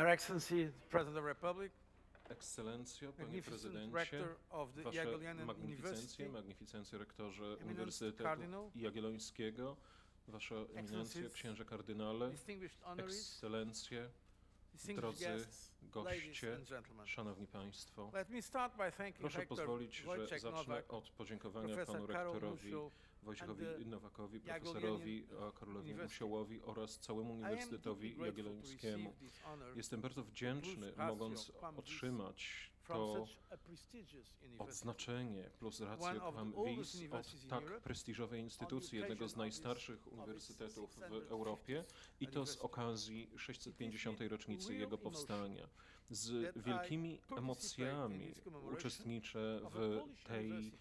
Your Excellency, President of the Republic, Ekscelencjo, panie prezydencie, wasze magnificencje, magnificencje rektorze Uniwersytetu Cardinal, Jagiellońskiego, wasza Excellencies, księże kardynale, ekscelencje, drodzy goście, szanowni państwo. Proszę pozwolić, że zacznę od podziękowania panu rektorowi Wojciechowi the Nowakowi, profesorowi Karolowi. Musiałowi oraz całemu Uniwersytetowi Jagiellońskiemu. Jestem bardzo wdzięczny, mogąc otrzymać to odznaczenie plus rację oldest vis od tak prestiżowej instytucji, jednego z najstarszych uniwersytetów w 650th Europie i to z okazji 650. rocznicy jego powstania. Z wielkimi emocjami uczestniczę w tej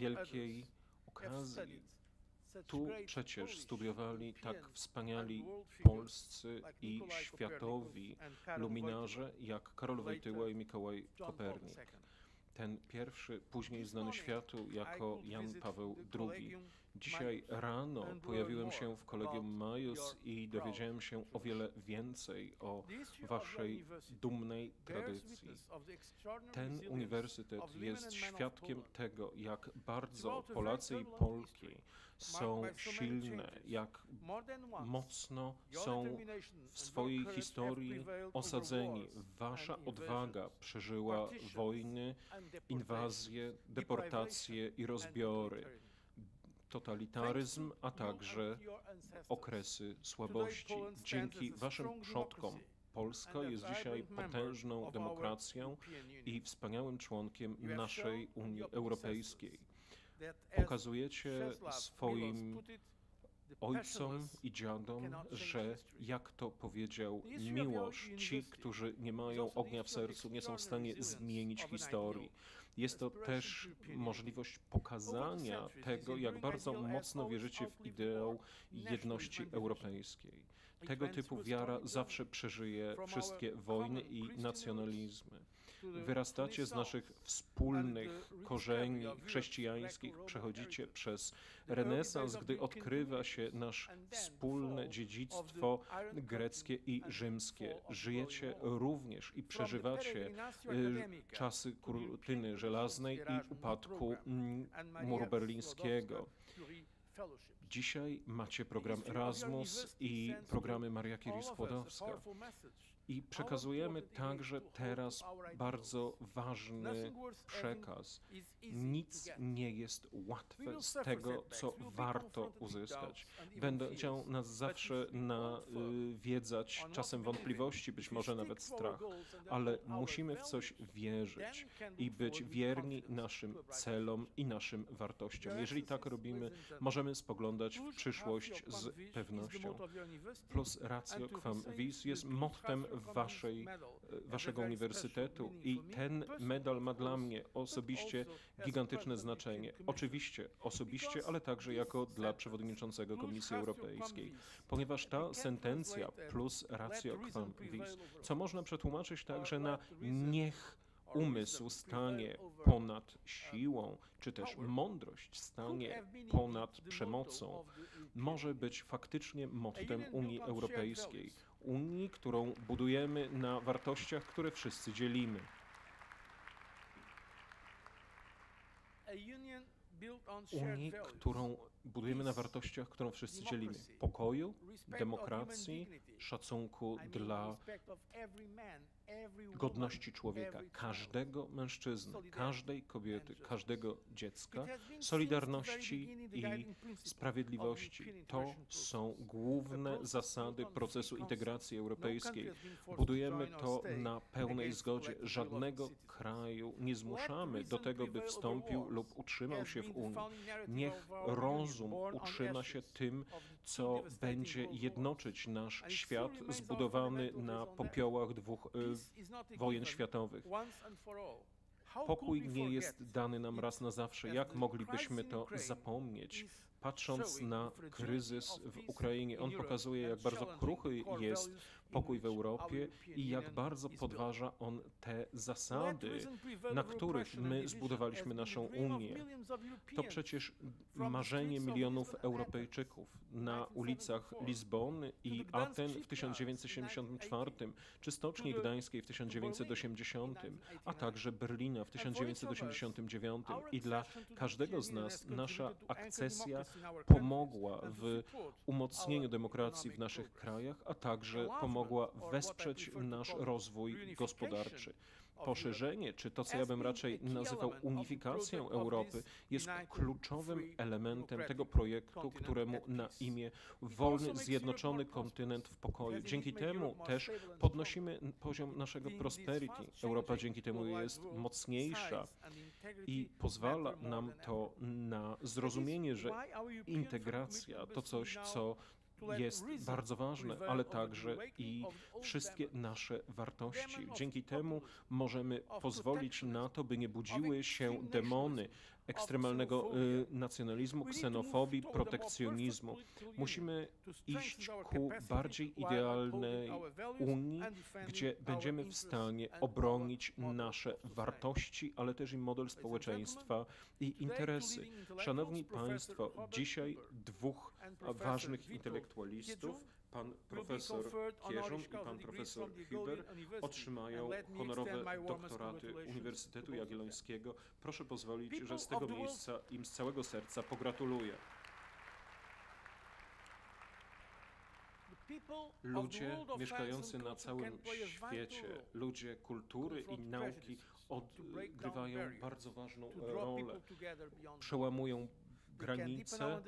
wielkiej okazji. Tu przecież studiowali tak wspaniali polscy i światowi luminarze jak Karol Wojtyła i Mikołaj Kopernik. Ten pierwszy, później znany światu jako Jan Paweł II. Dzisiaj rano pojawiłem się w Kolegium Majus i dowiedziałem się o wiele więcej o waszej dumnej tradycji. Ten uniwersytet jest świadkiem tego, jak bardzo Polacy i Polki są silne, jak mocno są w swojej historii osadzeni. Wasza odwaga przeżyła wojny, inwazje, deportacje i rozbiory. Totalitaryzm, a także okresy słabości. Dzięki waszym przodkom Polska jest dzisiaj potężną demokracją i wspaniałym członkiem naszej Unii Europejskiej. Pokazujecie swoim ojcom i dziadom, że jak to powiedział Miłosz, ci, którzy nie mają ognia w sercu, nie są w stanie zmienić historii. Jest to też możliwość pokazania tego, jak bardzo mocno wierzycie w war, jedności europejskiej. Tego typu wiara zawsze przeżyje wszystkie wojny i nacjonalizmy. Wyrastacie z naszych wspólnych the korzeni chrześcijańskich. Przechodzicie przez renesans, gdy odkrywa się nasz wspólne dziedzictwo greckie i rzymskie. Żyjecie również i przeżywacie y, czasy kurtyny żelaznej i upadku muru berlińskiego. Dzisiaj macie program Erasmus i programy Maria Curie Skłodowska. I przekazujemy także teraz bardzo ważny przekaz. Nic nie jest We łatwe z tego, co warto uzyskać. Będą cię nas zawsze if we na hold firm y, czasem wątpliwości, być może nawet strach, ale musimy w coś wierzyć i być wierni naszym celom i naszym wartościom. Jeżeli tak robimy, możemy spoglądać w przyszłość z pewnością. Plus ratio quam vis jest mottem waszej, e, waszego uniwersytetu i ten medal ma dla mnie osobiście gigantyczne znaczenie. Oczywiście osobiście, ale także jako dla przewodniczącego Komisji Europejskiej. Ponieważ ta sentencja plus ratio quam vis, co można przetłumaczyć także na niech umysł stanie ponad siłą, czy też mądrość stanie ponad przemocą, może być faktycznie mottem Unii Europejskiej. Unii, którą budujemy na wartościach, które wszyscy dzielimy. Unii, którą budujemy na wartościach, którą wszyscy dzielimy. Pokoju, demokracji, szacunku dla godności człowieka, każdego mężczyzny, każdej kobiety, każdego dziecka, solidarności i sprawiedliwości. To są główne zasady procesu integracji europejskiej. Budujemy to na pełnej zgodzie. Żadnego kraju nie zmuszamy do tego, by wstąpił lub utrzymał się w Unii. Niech union, rozum utrzyma się tym, co będzie jednoczyć nasz świat zbudowany na popiołach dwóch y, wojen światowych. Pokój nie jest dany nam raz na zawsze. Jak moglibyśmy to zapomnieć? Patrząc na kryzys w Ukrainie, in on pokazuje, jak bardzo kruchy jest pokój w Europie i jak bardzo podważa on te zasady, na których my zbudowaliśmy naszą Unię. To przecież marzenie milionów Europejczyków na ulicach Lizbony i Aten w shipyards in 1974, czy Stoczni Gdańskiej w 1980, a także Berlina w 1989 i dla każdego z nas nasza akcesja pomogła w umocnieniu demokracji w naszych krajach, a także pomogła wesprzeć nasz rozwój gospodarczy. Poszerzenie, czy to, co ja bym raczej nazywał unifikacją Europy, jest kluczowym elementem tego projektu, któremu na imię Wolny, Zjednoczony Kontynent w pokoju. Dzięki temu też podnosimy poziom naszego prosperity. Europa dzięki temu jest mocniejsza i pozwala nam to na zrozumienie, że integracja to coś, co jest bardzo ważne, ale także i wszystkie nasze wartości. Dzięki temu możemy pozwolić na to, by nie budziły się demony ekstremalnego y, nacjonalizmu, ksenofobii, protekcjonizmu. Musimy iść ku bardziej idealnej Unii, gdzie będziemy w stanie obronić nasze wartości, ale też i model społeczeństwa i interesy. Szanowni Państwo, dzisiaj dwóch ważnych intelektualistów, pan profesor Kierzon i pan profesor Huber, otrzymają honorowe doktoraty Uniwersytetu Jagiellońskiego. Proszę pozwolić, że z tego miejsca im z całego serca pogratuluję. Ludzie mieszkający na całym świecie, ludzie kultury i nauki odgrywają bardzo ważną rolę. Przełamują granice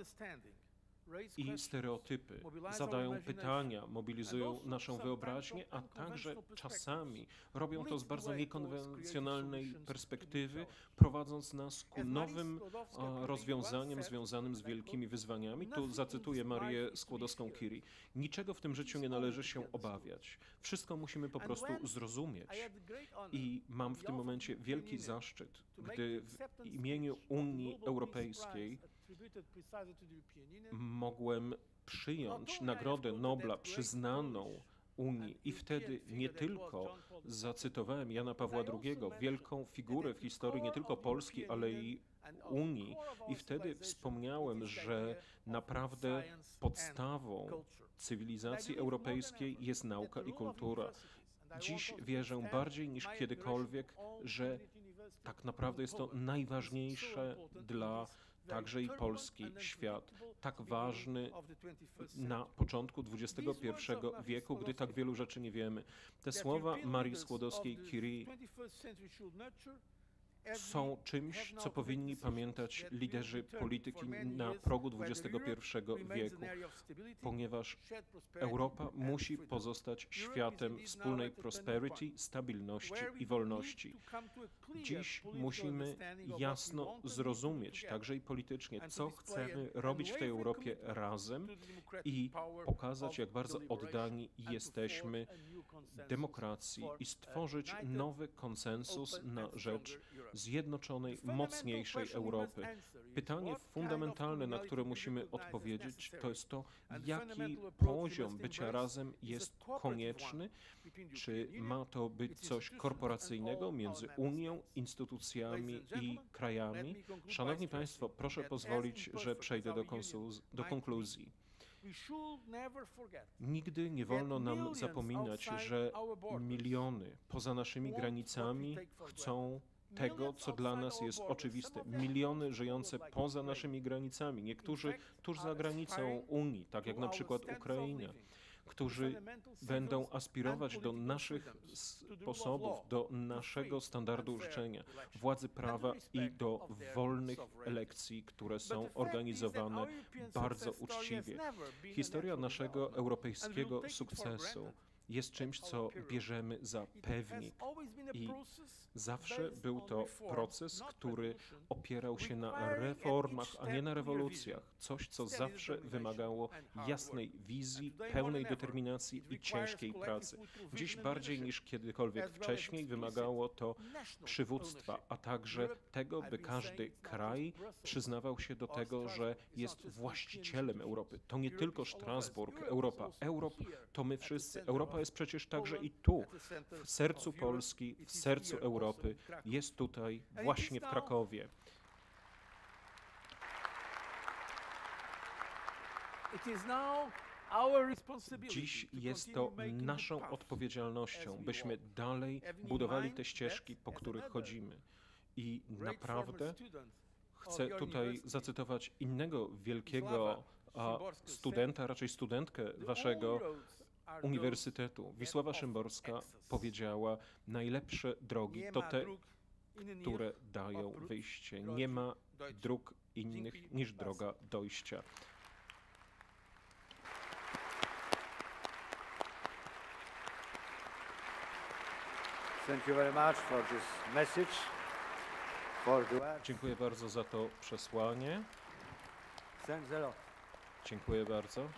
i stereotypy, zadają pytania, mobilizują naszą wyobraźnię, a także czasami robią to z bardzo niekonwencjonalnej perspektywy, prowadząc nas ku nowym rozwiązaniom związanym z wielkimi wyzwaniami. Tu zacytuję Marię Skłodowską-Curie. Niczego w tym życiu nie należy się obawiać. Wszystko musimy po prostu zrozumieć. I mam w tym momencie wielki zaszczyt, gdy w imieniu Unii Europejskiej mogłem przyjąć Nagrodę Nobla przyznaną Unii. I wtedy nie tylko zacytowałem Jana Pawła II, wielką figurę w historii nie tylko Polski, ale i Unii. I wtedy wspomniałem, że naprawdę podstawą cywilizacji europejskiej jest nauka i kultura. Dziś wierzę bardziej niż kiedykolwiek, że tak naprawdę jest to najważniejsze dla także i polski świat, tak ważny na początku XXI wieku, gdy tak wielu rzeczy nie wiemy. Te słowa Marii Skłodowskiej-Curie są czymś, co powinni pamiętać liderzy polityki na progu XXI wieku, ponieważ Europa musi pozostać światem wspólnej prosperity, stabilności i wolności. Dziś musimy jasno zrozumieć, także i politycznie, co chcemy robić w tej Europie razem i pokazać, jak bardzo oddani jesteśmy demokracji i stworzyć nowy konsensus na rzecz zjednoczonej, mocniejszej Europy. Pytanie fundamentalne, na które musimy odpowiedzieć, to jest to, jaki poziom bycia razem jest konieczny, czy ma to być coś korporacyjnego między Unią, instytucjami i krajami. Szanowni Państwo, proszę pozwolić, że przejdę do, do konkluzji. Nigdy nie wolno nam zapominać, że miliony poza naszymi granicami chcą tego, co dla nas jest oczywiste. Miliony żyjące poza naszymi granicami, niektórzy tuż za granicą Unii, tak jak na przykład Ukraina, którzy będą aspirować do naszych sposobów, do naszego standardu życzenia, władzy prawa i do wolnych elekcji, które są organizowane bardzo uczciwie. Historia naszego europejskiego sukcesu jest czymś, co bierzemy za pewnik. I zawsze był to proces, który opierał się na reformach, a nie na rewolucjach. Coś, co zawsze wymagało jasnej wizji, pełnej determinacji i ciężkiej pracy. Dziś bardziej niż kiedykolwiek wcześniej wymagało to przywództwa, a także tego, by każdy kraj przyznawał się do tego, że jest właścicielem Europy. To nie tylko Strasburg, Europa. Europa to my wszyscy. Europa jest przecież także i tu, w sercu Polski, w sercu Europy, jest tutaj właśnie w Krakowie. Dziś jest to naszą odpowiedzialnością, byśmy dalej budowali te ścieżki, po których chodzimy. I naprawdę chcę tutaj zacytować innego wielkiego studenta, raczej studentkę waszego uniwersytetu. Wisława Szymborska powiedziała: Najlepsze drogi to te, które dają wyjście. Nie ma dróg innych niż droga dojścia. Message. Dziękuję bardzo za to przesłanie. Dziękuję bardzo.